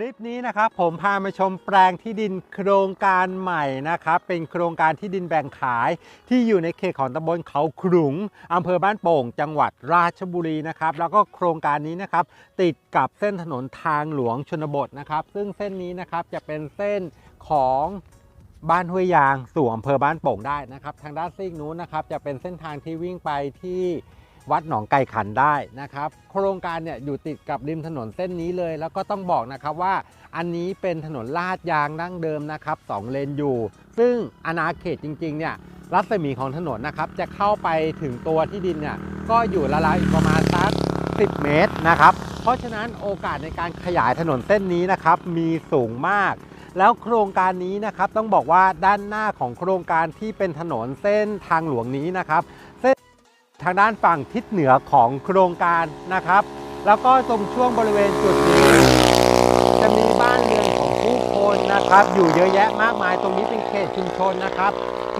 คลิปนี้นะครับผมพามาชมแปลงที่ดินโครงการใหม่นะครับเป็นโครงการที่ดินแบ่งขายที่อยู่ในเขตของตำบลเขาขลุงอำเภอบ้านโป่ง จังหวัดราชบุรีนะครับแล้วก็โครงการนี้นะครับติดกับเส้นถนนทางหลวงชนบทนะครับ ซึ่งเส้นนี้นะครับจะเป็นเส้นของบ้านห้วยยางสู่อำเภอบ้านโป่งได้นะครับ ทางด้านซีกนู้นนะครับจะเป็นเส้นทางที่วิ่งไปที่ วัดหนองไก่ขันได้นะครับ โครงการเนี่ยอยู่ติดกับริมถนนเส้นนี้เลย แล้วก็ต้องบอกนะครับว่าอันนี้เป็นถนนลาดยางดั้งเดิมนะครับสองเลนอยู่ ซึ่งอาณาเขตจริงๆเนี่ยรัศมีของถนนนะครับจะเข้าไปถึงตัวที่ดินเนี่ยก็อยู่ละลายประมาณสัก10 เมตรนะครับ เพราะฉะนั้นโอกาสในการขยายถนนเส้นนี้นะครับมีสูงมาก แล้วโครงการนี้นะครับต้องบอกว่าด้านหน้าของโครงการที่เป็นถนนเส้นทางหลวงนี้นะครับ ทางด้านฝั่งทิศเหนือของโครงการนะครับ แล้วก็ตรงช่วงบริเวณจุดนี้จะมีบ้านเรือนของผู้คนนะครับ อยู่เยอะแยะมากมายตรงนี้เป็นเขตชุมชนนะครับ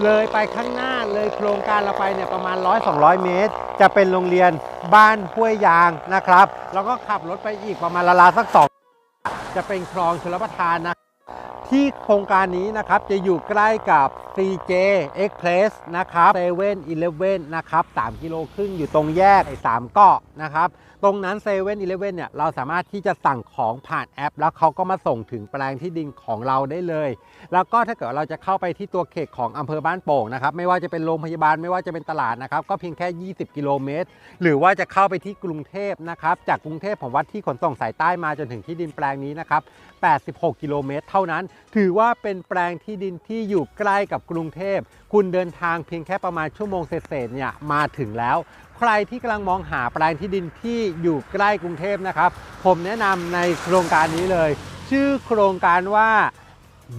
เลยไปข้างหน้าเลยโครงการเราไปเนี่ยประมาณ 100-200 เมตร จะเป็นโรงเรียนบ้านห้วยยางนะครับ แล้วก็ขับรถไปอีกประมาณละลาสักสองจะเป็นคลองชลประทานนะ ที่โครงการนี้นะครับจะอยู่ใกล้กับ CJ Express นะครับ7 e เ e ่ e อนะครับ 3 กิโลครึ่งอยู่ตรงแยกไอ้3เกาะนะครับตรงนั้น7 e เ e ่ e เนี่ยเราสามารถที่จะสั่งของผ่านแอป แล้วเขาก็มาส่งถึงแปลงที่ดินของเราได้เลย แล้วก็ถ้าเกิดเราจะเข้าไปที่ตัวเขตของอำเภอบ้านโป่งนะครับไม่ว่าจะเป็นโรงพยาบาลไม่ว่าจะเป็นตลาดนะครับก็เพียงแค่ 20 กิโลเมตร หรือว่าจะเข้าไปที่กรุงเทพนะครับจากกรุงเทพผมวัดที่ขนส่งสายใต้มาจนถึงที่ดินแปลงนี้นะครับ 86 กิโลเมตร เท่านั้น ถือว่าเป็นแปลงที่ดินที่อยู่ใกล้กับกรุงเทพ คุณเดินทางเพียงแค่ประมาณชั่วโมงเศษๆเนี่ยมาถึงแล้ว ใครที่กำลังมองหาแปลงที่ดินที่อยู่ใกล้กรุงเทพนะครับ ผมแนะนำในโครงการนี้เลย ชื่อโครงการว่า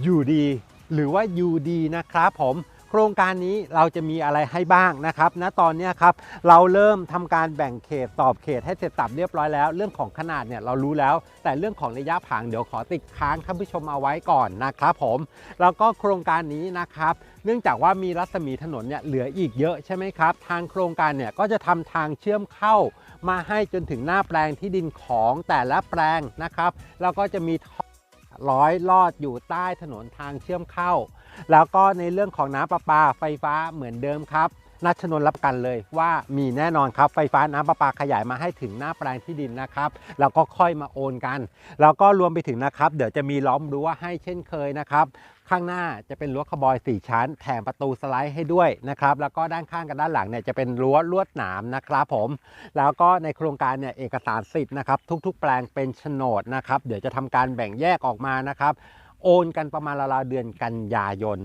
อยู่ดี หรือว่ายูดีนะครับผม โครงการนี้เราจะมีอะไรให้บ้างนะครับณตอนนี้ครับเราเริ่มทำการแบ่งเขตสอบเขตให้เสร็จสับเรียบร้อยแล้ว เรื่องของขนาดเนี่ยเรารู้แล้ว แต่เรื่องของระยะผางเดี๋ยวขอติดค้างท่านผู้ชมเอาไว้ก่อนนะครับผมแล้วก็โครงการนี้นะครับ เนื่องจากว่ามีรัศมีถนนเนี่ยเหลืออีกเยอะใช่ไหมครับ ทางโครงการเนี่ยก็จะทำทางเชื่อมเข้า มาให้จนถึงหน้าแปลงที่ดินของแต่ละแปลงนะครับแล้วก็จะมีท ร้อยลอดอยู่ใต้ถนนทางเชื่อมเข้า แล้วก็ในเรื่องของน้ำประปาไฟฟ้าเหมือนเดิมครับนัชนนรับกันเลยว่ามีแน่นอนครับไฟฟ้าน้ำประปาขยายมาให้ถึงหน้าแปลงที่ดินนะครับแล้วก็ค่อยมาโอนกัน แล้วก็รวมไปถึงนะครับ เดี๋ยวจะมีล้อมรั้วให้เช่นเคยนะครับ ข้างหน้าจะเป็นรั้วคบอย 4 ชั้น แถมประตูสไลด์ให้ด้วยนะครับ แล้วก็ด้านข้างกับด้านหลังเนี่ยจะเป็นรั้วลวดหนามนะครับผม แล้วก็ในโครงการเนี่ยเอกสารสิทธิ์นะครับ ทุก ๆ แปลงเป็นโฉนดนะครับ เดี๋ยวจะทำการแบ่งแยกออกมานะครับ โอนกันประมาณราวๆเดือนกันยายน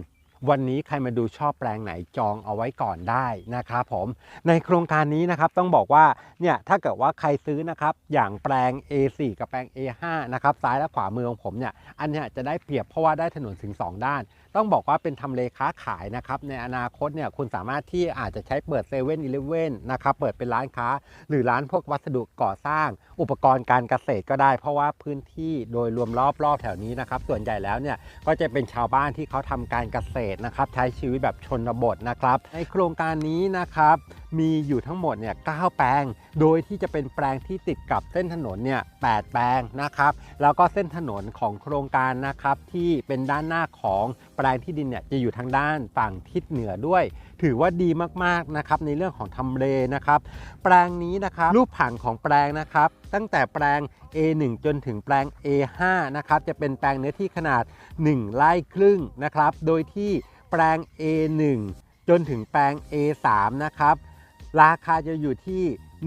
วันนี้ใครมาดูชอบแปลงไหนจองเอาไว้ก่อนได้นะครับผมในโครงการนี้นะครับต้องบอกว่าเนี่ยถ้าเกิดว่าใครซื้อนะครับอย่างแปลง A4 กับแปลง A5 นะครับซ้ายและขวามือของผมเนี่ยอันเนี้ยจะได้เปรียบเพราะว่าได้ถนนถึง 2 ด้าน ต้องบอกว่าเป็นทำเลค้าขายนะครับในอนาคตเนี่ยคุณสามารถที่อาจจะใช้เปิดเซเว่นอีเลฟเว่นนะครับเปิดเป็นร้านค้า หรือร้านพวกวัสดุก่อสร้าง อุปกรณ์การเกษตรก็ได้ เพราะว่าพื้นที่โดยรวมรอบๆแถวนี้นะครับส่วนใหญ่แล้วเนี่ยก็จะเป็นชาวบ้านที่เขาทำการเกษตรนะครับใช้ชีวิตแบบชนบทนะครับในโครงการนี้นะครับมีอยู่ทั้งหมดเนี่ย9แปลง โดยที่จะเป็นแปลงที่ติดกับเส้นถนนเนี่ย8แปลงนะครับ แล้วก็เส้นถนนของโครงการนะครับที่เป็นด้านหน้าของแปลงที่ดินเนี่ยจะอยู่ทางด้านฝั่งทิศเหนือด้วย ถือว่าดีมากๆนะครับในเรื่องของทำเลนะครับ แปลงนี้นะครับรูปผังของแปลงนะครับ ตั้งแต่แปลง A1 จนถึงแปลง A5 นะครับจะเป็นแปลงเนื้อที่ขนาด 1 ไร่ครึ่งนะครับ โดยที่แปลง A1 จนถึงแปลง A3 นะครับ ราคาจะอยู่ที่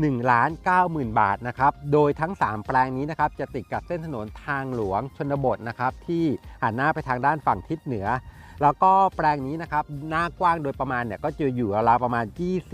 1ล้าน9หมื่นบาทนะครับ โดยทั้ง 3 แปลงนี้นะครับจะติดกับเส้นถนนทางหลวงชนบทนะครับที่หันหน้าไปทางด้านฝั่งทิศเหนือ แล้วก็แปลงนี้นะครับหน้ากว้างโดยประมาณเนี่ยก็จะอยู่ราวประมาณ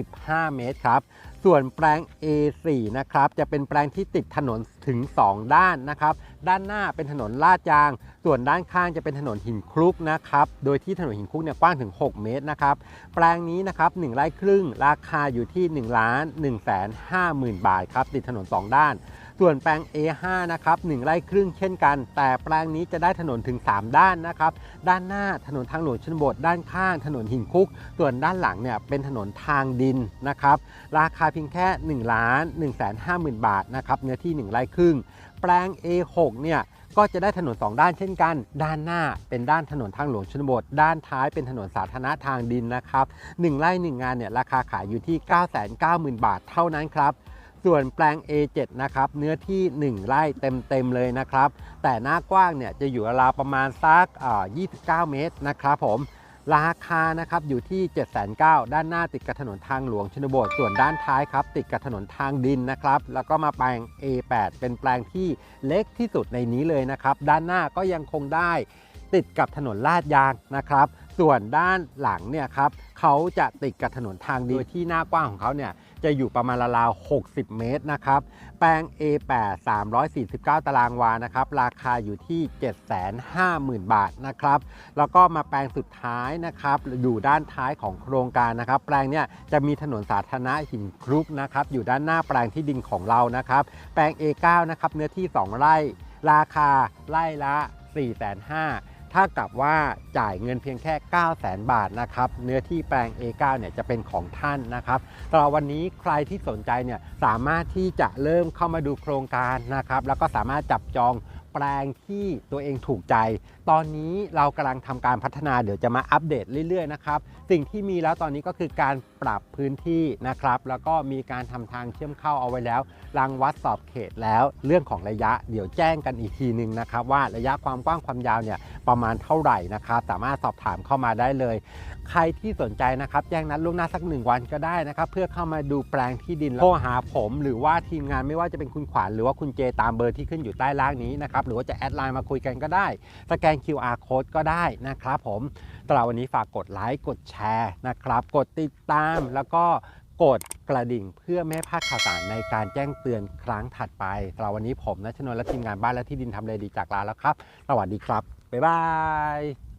25 เมตรครับ ส่วนแปลง A4 นะครับจะเป็นแปลงที่ติดถนนถึง 2 ด้านนะครับ ด้านหน้าเป็นถนนลาดยาง ส่วนด้านข้างจะเป็นถนนหินคลุกนะครับ โดยที่ถนนหินคลุกเนี่ยกว้างถึง 6 เมตรนะครับ แปลงนี้นะครับ1ไร่ครึ่ง ราคาอยู่ที่1ล้าน1แสน5หมื่นบาทครับติดถนน 2 ด้าน ส่วนแปลง A5 นะครับ1ไร่ครึ่งเช่นกัน แต่แปลงนี้จะได้ถนนถึง 3 ด้านนะครับ ด้านหน้าถนนทางหลวงชนบท ด้านข้างถนนหินคุก ส่วนด้านหลังเนี่ยเป็นถนนทางดินนะครับ ราคาเพียงแค่1ล้าน1 5 0 0 0 0 บาทนะครับเนื้อที่ 1 ไร่ครึ่ง แปลง A6 เนี่ยก็จะได้ถนน 2 ด้านเช่นกัน ด้านหน้าเป็นด้านถนนทางหลวงชนบท ด้านท้ายเป็นถนนสาธารณะทางดินนะครับ1ไร่1งานเนี่ยราคาขายอยู่ที่ 990,000 บาทเท่านั้นครับ ส่วนแปลง A7 นะครับเนื้อที่ 1 ไร่เต็มๆเลยนะครับ แต่หน้ากว้างเนี่ยจะอยู่ราวประมาณสักอ่า29 เมตรนะครับผม ราคานะครับอยู่ที่ 7,900ด้านหน้าติดกับถนนทางหลวงชนบท ส่วนด้านท้ายครับติดกับถนนทางดินนะครับ แล้วก็มาแปลง A8 เป็นแปลงที่เล็กที่สุดในนี้เลยนะครับ ด้านหน้าก็ยังคงได้ติดกับถนนลาดยางนะครับ ส่วนด้านหลังเนี่ยครับเขาจะติดกับถนนทางดินโดยที่หน้ากว้างของเขาเนี่ยจะอยู่ประมาณราวๆ60 เมตรนะครับ แปลง A8 349 ตารางวานะครับ ราคาอยู่ที่ 750,000 บาทนะครับ แล้วก็มาแปลงสุดท้ายนะครับ อยู่ด้านท้ายของโครงการนะครับ แปลงเนี่ยจะมีถนนสาธารณะหินครุกนะครับ อยู่ด้านหน้าแปลงที่ดินของเรานะครับ แปลง A9 นะครับ เนื้อที่ 2 ไร่ ราคาไร่ละ 4,500,000 ถ้ากับว่าจ่ายเงินเพียงแค่ 9 0 0 0บาทนะครับ เนื้อที่แปลง A9 เนี่ยจะเป็นของท่านนะครับตลอดวันนี้ใครที่สนใจเนี่ยสามารถที่จะเริ่มเข้ามาดูโครงการนะครับ แล้วก็สามารถจับจอง แปลงที่ตัวเองถูกใจ ตอนนี้เรากำลังทำการพัฒนาเดี๋ยวจะมาอัปเดตเรื่อยๆนะครับ สิ่งที่มีแล้วตอนนี้ก็คือการปรับพื้นที่นะครับ แล้วก็มีการทำทางเชื่อมเข้าเอาไว้แล้วรังวัดสอบเขตแล้วเรื่องของระยะเดี๋ยวแจ้งกันอีกทีหนึ่งนะครับ ว่าระยะความกว้างความยาวเนี่ยประมาณเท่าไหร่นะครับ สามารถสอบถามเข้ามาได้เลย ใครที่สนใจนะครับแจ้งนัดล่วงหน้าสักหนึ่งวันก็ได้นะครับ เพื่อเข้ามาดูแปลงที่ดินโทรหาผม หรือว่าทีมงานไม่ว่าจะเป็นคุณขวัญหรือว่าคุณเจตามเบอร์ที่ขึ้นอยู่ใต้ล่างนี้นะครับหรือว่าจะแอดไลน์มาคุยกันก็ได้ สแกน QR code ก็ได้นะครับผมสำหรับวันนี้ฝากกดไลค์ กดแชร์นะครับ กดติดตามแล้วก็กดกระดิ่งเพื่อไม่ให้พลาดข่าวสารในการแจ้งเตือนครั้งถัดไปสำหรับวันนี้ผมนัชนนท์และทีมงานบ้านและที่ดินทำเลดีจากลาแล้วครับ สวัสดีครับ บ๊ายบาย